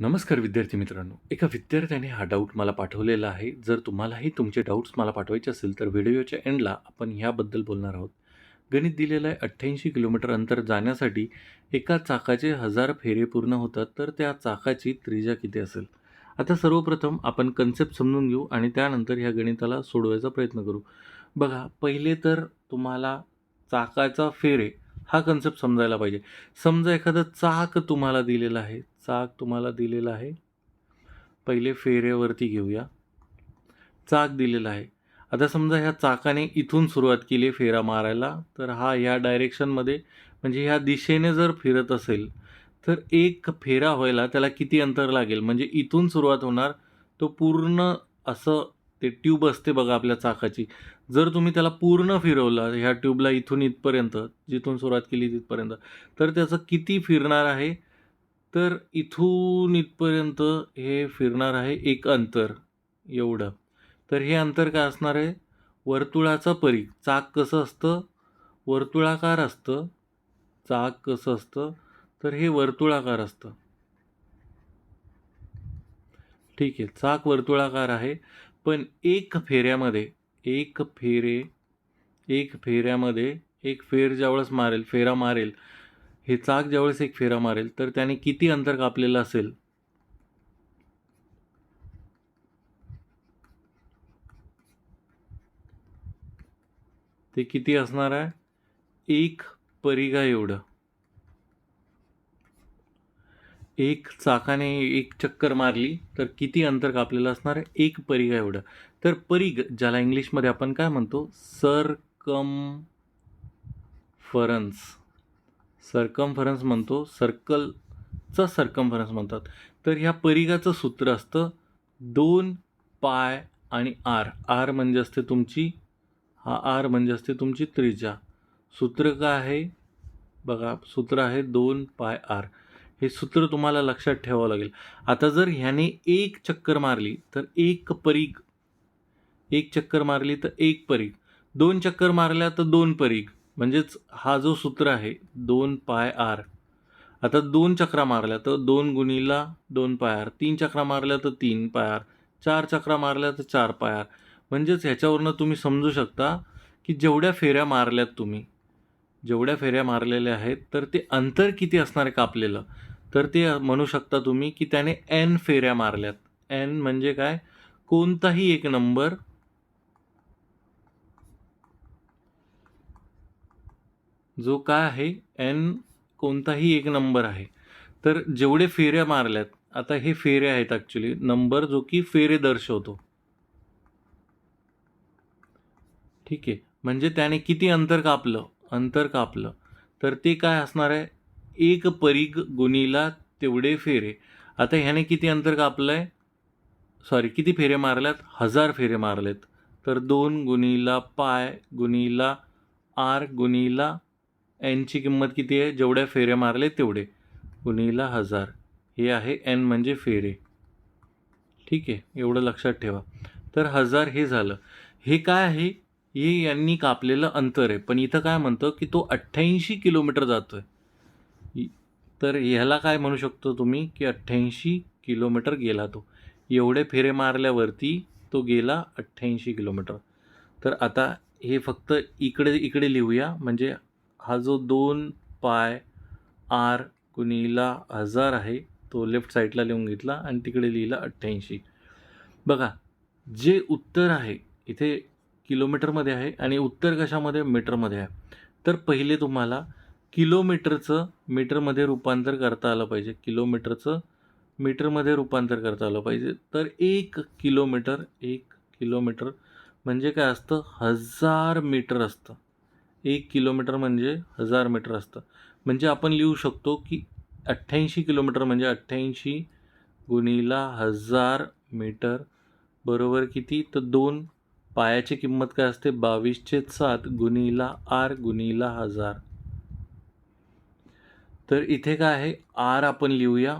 नमस्कार विद्यार्थी मित्रांनो. एका विद्यार्थ्याने हा डाऊट मला पाठवलेला आहे. जर तुम्हालाही तुमचे डाऊट्स मला पाठवायचे असेल तर व्हिडिओच्या एंडला आपण ह्याबद्दल बोलणार आहोत. गणित दिलेलं आहे अठ्ठ्याऐंशी किलोमीटर अंतर जाण्यासाठी एका चाकाचे हजार फेरे पूर्ण होतात तर त्या चाकाची त्रिजा किती असेल? आता सर्वप्रथम आपण कन्सेप्ट समजून घेऊ आणि त्यानंतर ह्या गणिताला सोडवायचा प्रयत्न करू. बघा पहिले तर तुम्हाला चाकाचा फेरे हा कन्सेप्ट समजायला पाहिजे. समजा एखादं चाक तुम्हाला दिलेलं आहे चाक तुम्हाला दिलेला आहे. पहिले फेऱ्यावरती घेऊया. चाक दिलेला आहे. आता समजा ह्या चाकाने इथून सुरुवात केली फेरा मारायला तर हा ह्या डायरेक्शनमध्ये म्हणजे ह्या दिशेने जर फिरत असेल तर एक फेरा व्हायला त्याला किती अंतर लागेल? म्हणजे इथून सुरुवात होणार तो पूर्ण असं ते ट्यूब असते बघा आपल्या चाकाची. जर तुम्ही त्याला पूर्ण फिरवलं ह्या ट्यूबला इथून इथपर्यंत जिथून सुरुवात केली तिथपर्यंत तर त्याचं किती फिरणार आहे? तर इथून इथपर्यंत हे फिरणार आहे एक अंतर एवढं. तर हे अंतर काय असणार आहे? वर्तुळाचा परीघ चाक कसं असतं? वर्तुळाकार असतं. चाक कसं असतं? तर हे वर्तुळाकार असतं. ठीक आहे चाक वर्तुळाकार आहे. पण एक फेऱ्यामध्ये एक फेरे एक फेऱ्यामध्ये एक फेर ज्यावेळेस मारेल फेरा मारेल हे चाक ज्यावेळेस एक फेरा मारेल तर त्याने किती अंतर कापलेलं असेल? ते किती असणार आहे? एक परिघा एवढं. एक चाकाने एक चक्कर मारली तर किती अंतर कापलेलं असणार आहे? एक परिघा एवढं. तर परिघ ज्याला इंग्लिशमध्ये आपण काय म्हणतो? सरकम फरन्स सरकमफरन्स म्हणतो सर्कलचं सरकमफरन्स म्हणतात. तर ह्या परिघाचं सूत्र असतं दोन पाय आणि आर. आर म्हणजे असते तुमची हा आर म्हणजे असते तुमची त्रिज्या सूत्र काय आहे? बघा सूत्र आहे दोन पाय आर. हे सूत्र तुम्हाला लक्षात ठेवावं लागेल. आता जर ह्याने एक चक्कर मारली तर एक परीघ. एक चक्कर मारली तर एक परीघ. दोन चक्कर मारल्या तर दोन परीघ. म्हणजेच हा जो सूत्र आहे दोन पाय आर. आता दोन चक्रा मारल्या तर दोन गुणीला दोन पाय आर. तीन चक्रा मारल्या तर तीन पाय आर. चार चक्रा मारल्या तर चार पाय आर. म्हणजेच ह्याच्यावरनं तुम्ही समजू शकता की जेवढ्या फेऱ्या मारल्यात तुम्ही जेवढ्या फेऱ्या मारलेल्या आहेत तर ते अंतर किती असणार आहे कापलेलं? तर ते म्हणू शकता तुम्ही की त्याने एन फेऱ्या मारल्यात. एन म्हणजे काय? कोणताही एक नंबर जो काय आहे एन कोणताही एक नंबर आहे. तर जेवढे फेऱ्या मारल्यात आता हे फेरे आहेत ॲक्च्युली नंबर जो की फेरे दर्शवतो. ठीक आहे. म्हणजे त्याने किती अंतर कापलं? अंतर कापलं. तर ते काय असणार आहे? एक परीग गुणीला तेवढे फेरे. आता ह्याने किती अंतर कापलं आहे सॉरी किती फेरे मारल्यात? हजार फेरे मारलेत. तर दोन गुणीला पाय गुणीला आर गुणीला एनची किंमत किती आहे? जेवढ्या फेरे मारले तेवढे. गुणीला हजार. हे आहे एन म्हणजे फेरे. ठीक आहे एवढं लक्षात ठेवा. तर हजार हे झालं. हे काय आहे? हे यांनी कापलेलं अंतर आहे. पण इथं काय म्हणतं की तो अठ्ठ्याऐंशी किलोमीटर जातो आहे तर ह्याला काय म्हणू शकतो तुम्ही? की अठ्ठ्याऐंशी किलोमीटर गेला तो. एवढे फेरे मारल्यावरती तो गेला अठ्ठ्याऐंशी किलोमीटर. तर आता हे फक्त इकडे इकडे लिहूया. म्हणजे हा जो दोन पाय आर कुणीला हजार आहे तो लेफ्ट साईडला लिहून घेतला आणि तिकडे लिहिला अठ्ठ्याऐंशी. बघा जे उत्तर आहे इथे किलोमीटरमध्ये आहे आणि उत्तर कशामध्ये? मीटरमध्ये आहे. तर पहिले तुम्हाला किलोमीटरचं मीटरमध्ये रूपांतर करता आलं पाहिजे. किलोमीटरचं मीटरमध्ये रूपांतर करता आलं पाहिजे. तर एक किलोमीटर एक किलोमीटर म्हणजे काय असतं? हजार मीटर असतं. एक किलोमीटर म्हणजे हजार मीटर असतं. म्हणजे आपण लिहू शकतो की अठ्ठ्याऐंशी किलोमीटर म्हणजे अठ्ठ्याऐंशी गुणीला हजार मीटर बरोबर किती? तर दोन पायाची किंमत काय असते? बावीसशे सात गुणीला आर गुणीला हजार. तर इथे काय आहे? आर आपण लिहूया.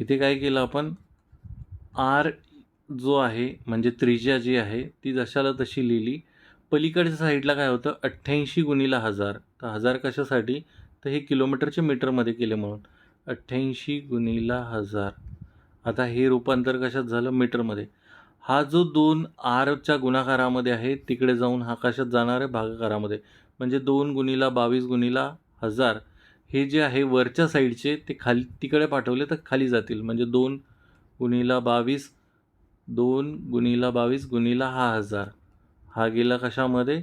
इथे काय केलं आपण? आर जो आहे म्हणजे त्रिज्या जी आहे ती जशाला तशी लिहिली. पलीकडच्या साईडला काय होतं? अठ्ठ्याऐंशी गुणीला हजार. तर हजार कशासाठी? तर हे किलोमीटरचे मीटरमध्ये केले म्हणून. अठ्ठ्याऐंशी गुणिला हजार. आता हे रूपांतर कशात झालं? मीटरमध्ये. हा जो दोन आरच्या गुणाकारामध्ये आहे तिकडे जाऊन हा कशात जाणार आहे? भागाकारामध्ये. म्हणजे दोन गुणिला बावीस गुणिला हजार. हे जे आहे वरच्या साईडचे ते खाली तिकडे पाठवले तर खाली जातील. म्हणजे दोन गुणिला बावीस दोन गुणिला बावीस गुणिला हा हजार. हा गेला कशामध्ये?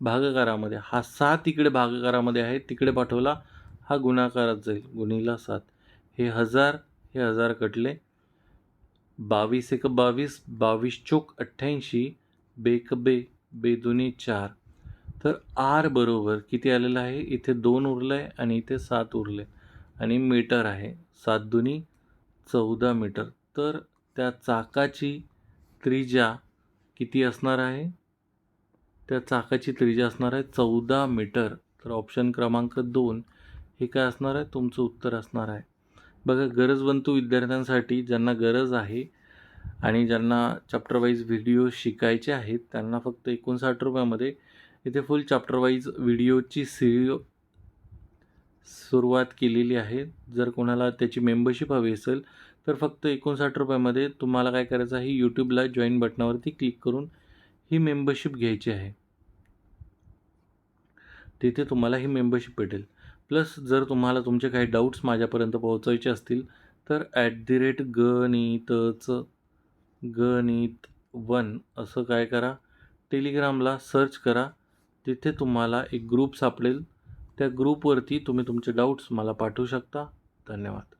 भागाकारामध्ये. हा सात इकडे भागाकारामध्ये आहे तिकडे पाठवला हा गुणाकारात जाईल. गुणिला सात. हे हजार हे हजार कटले. बावीस एक बावीस बावीस चोक अठ्ठ्याऐंशी बेक बे बेदुनी चार. तर आर बरोबर किती आलेलं आहे? इथे दोन उरलं आहे आणि इथे सात उरले आणि मीटर आहे. सात दुनी चौदा मीटर. तर त्या चाकाची त्रिज्या किती असणार आहे? त्या चाकाची त्रिज्या असणार आहे चौदा मीटर. तर ऑप्शन क्रमांक दोन. हे काय असणार आहे? तुमचं उत्तर असणार आहे. बघा गरजवंतू विद्यार्थ्यांसाठी ज्यांना गरज आहे आणि ज्यांना चॅप्टरवाईज व्हिडिओ शिकायचे आहेत त्यांना फक्त एकोणसाठ रुपयामध्ये इथे फुल चॅप्टरवाईज व्हिडिओची सिरिओ सुरुवात केलेली आहे. जर कोणाला त्याची मेंबरशिप हवी असेल तर फक्त एकोणसाठ रुपयामध्ये तुम्हाला काय करायचं आहे यूट्यूबला जॉईन बटनावरती क्लिक करून ही मेंबरशिप घ्यायची आहे. तिथे तुम्हाला ही मेंबरशिप भेटेल. प्लस जर तुम्हाला तुमचे काही डाऊट्स माझ्यापर्यंत पोहोचायचे असतील तर ॲट दी रेट गणितचं गणित वन असं काय करा? टेलिग्रामला सर्च करा. तिथे तुम्हाला एक ग्रुप सापडेल. त्या ग्रुपवरती तुम्ही तुमचे डाऊट्स मला पाठवू शकता. धन्यवाद.